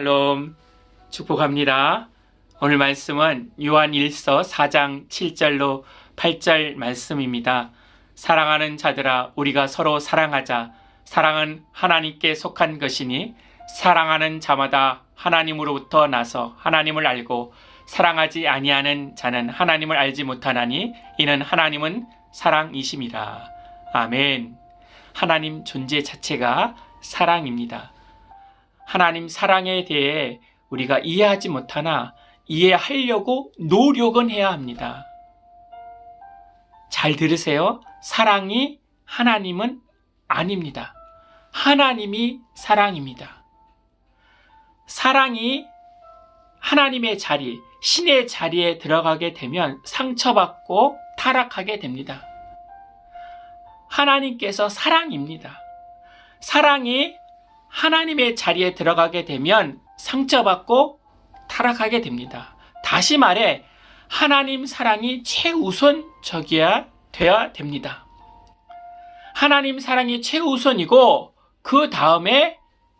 샬롬 축복합니다. 오늘 말씀은 요한 1서 4장 7절로 8절 말씀입니다. 사랑하는 자들아 우리가 서로 사랑하자. 사랑은 하나님께 속한 것이니 사랑하는 자마다 하나님으로부터 나서 하나님을 알고 사랑하지 아니하는 자는 하나님을 알지 못하나니 이는 하나님은 사랑이심이라. 아멘. 하나님 존재 자체가 사랑입니다. 하나님 사랑에 대해 우리가 이해하지 못하나 이해하려고 노력은 해야 합니다. 잘 들으세요. 사랑이 하나님은 아닙니다. 하나님이 사랑입니다. 사랑이 하나님의 자리, 신의 자리에 들어가게 되면 상처받고 타락하게 됩니다. 하나님께서 사랑입니다. 사랑이 하나님의 자리에 들어가게 되면 상처받고 타락하게 됩니다. 다시 말해, 하나님 사랑이 최우선적이어야 돼야 됩니다. 하나님 사랑이 최우선이고, 그 다음에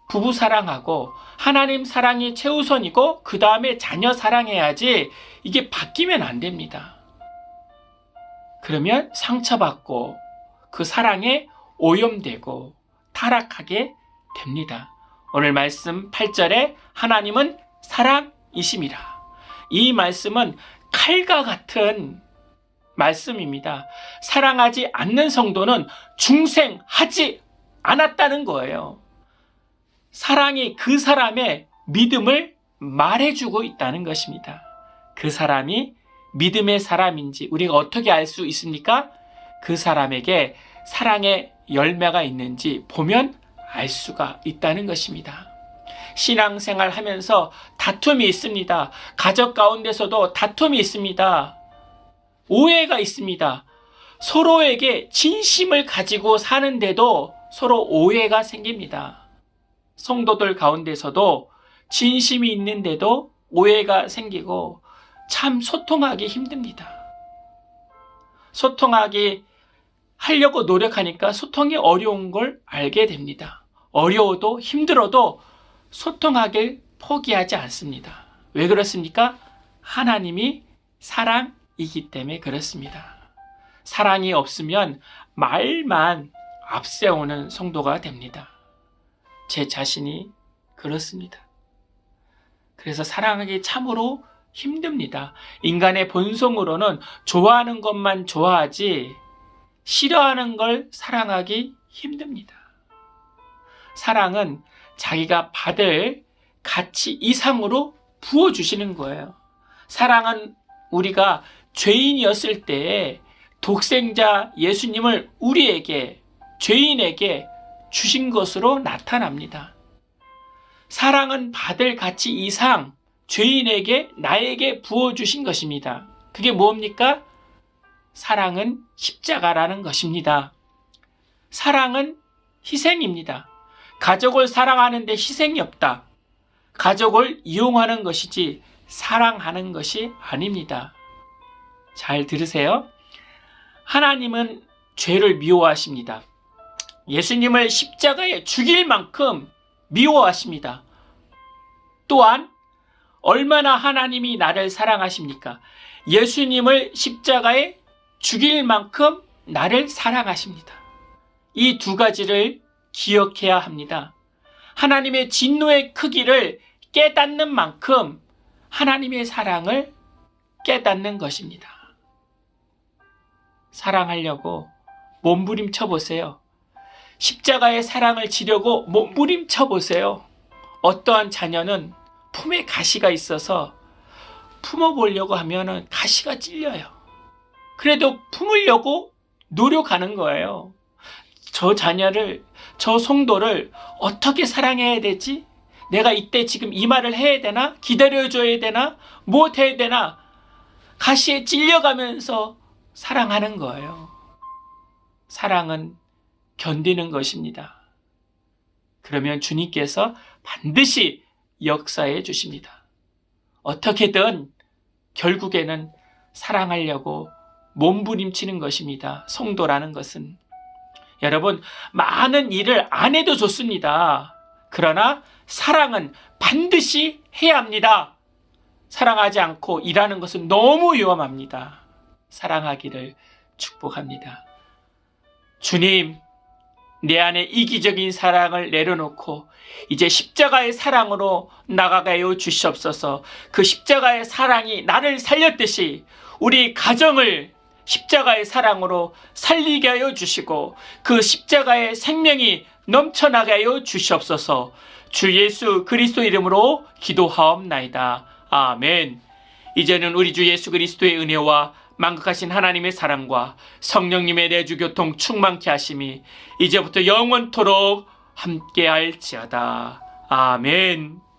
부부 사랑하고, 하나님 사랑이 최우선이고, 그 다음에 자녀 사랑해야지, 이게 바뀌면 안 됩니다. 그러면 상처받고, 그 사랑에 오염되고, 타락하게 됩니다. 오늘 말씀 8절에 하나님은 사랑이심이라. 이 말씀은 칼과 같은 말씀입니다. 사랑하지 않는 성도는 중생하지 않았다는 거예요. 사랑이 그 사람의 믿음을 말해주고 있다는 것입니다. 그 사람이 믿음의 사람인지 우리가 어떻게 알 수 있습니까? 그 사람에게 사랑의 열매가 있는지 보면 알 수가 있다는 것입니다. 신앙생활 하면서 다툼이 있습니다. 가족 가운데서도 다툼이 있습니다. 오해가 있습니다. 서로에게 진심을 가지고 사는데도 서로 오해가 생깁니다. 성도들 가운데서도 진심이 있는데도 오해가 생기고 참 소통하기 힘듭니다. 소통하기 하려고 노력하니까 소통이 어려운 걸 알게 됩니다. 어려워도 힘들어도 소통하길 포기하지 않습니다. 왜 그렇습니까? 하나님이 사랑이기 때문에 그렇습니다. 사랑이 없으면 말만 앞세우는 성도가 됩니다. 제 자신이 그렇습니다. 그래서 사랑하기 참으로 힘듭니다. 인간의 본성으로는 좋아하는 것만 좋아하지 싫어하는 걸 사랑하기 힘듭니다. 사랑은 자기가 받을 가치 이상으로 부어주시는 거예요. 사랑은 우리가 죄인이었을 때 독생자 예수님을 우리에게, 죄인에게 주신 것으로 나타납니다. 사랑은 받을 가치 이상 죄인에게, 나에게 부어주신 것입니다. 그게 뭡니까? 사랑은 십자가라는 것입니다. 사랑은 희생입니다. 가족을 사랑하는데 희생이 없다. 가족을 이용하는 것이지 사랑하는 것이 아닙니다. 잘 들으세요. 하나님은 죄를 미워하십니다. 예수님을 십자가에 죽일 만큼 미워하십니다. 또한 얼마나 하나님이 나를 사랑하십니까? 예수님을 십자가에 죽일 만큼 나를 사랑하십니다. 이 두 가지를 기억해야 합니다. 하나님의 진노의 크기를 깨닫는 만큼 하나님의 사랑을 깨닫는 것입니다. 사랑하려고 몸부림쳐 보세요. 십자가의 사랑을 지려고 몸부림쳐 보세요. 어떠한 자녀는 품에 가시가 있어서 품어보려고 하면은 가시가 찔려요. 그래도 품으려고 노력하는 거예요. 저 자녀를, 저 성도를 어떻게 사랑해야 되지? 내가 이때 지금 이 말을 해야 되나? 기다려줘야 되나? 무엇 해야 되나? 가시에 찔려가면서 사랑하는 거예요. 사랑은 견디는 것입니다. 그러면 주님께서 반드시 역사해 주십니다. 어떻게든 결국에는 사랑하려고 몸부림치는 것입니다. 성도라는 것은. 여러분, 많은 일을 안 해도 좋습니다. 그러나 사랑은 반드시 해야 합니다. 사랑하지 않고 일하는 것은 너무 위험합니다. 사랑하기를 축복합니다. 주님, 내 안에 이기적인 사랑을 내려놓고 이제 십자가의 사랑으로 나가가요 주시옵소서. 그 십자가의 사랑이 나를 살렸듯이 우리 가정을 십자가의 사랑으로 살리게 하여 주시고 그 십자가의 생명이 넘쳐나가요 주시옵소서. 주 예수 그리스도 이름으로 기도하옵나이다. 아멘. 이제는 우리 주 예수 그리스도의 은혜와 만극하신 하나님의 사랑과 성령님의 내주 교통 충만케 하심이 이제부터 영원토록 함께할지어다. 아멘.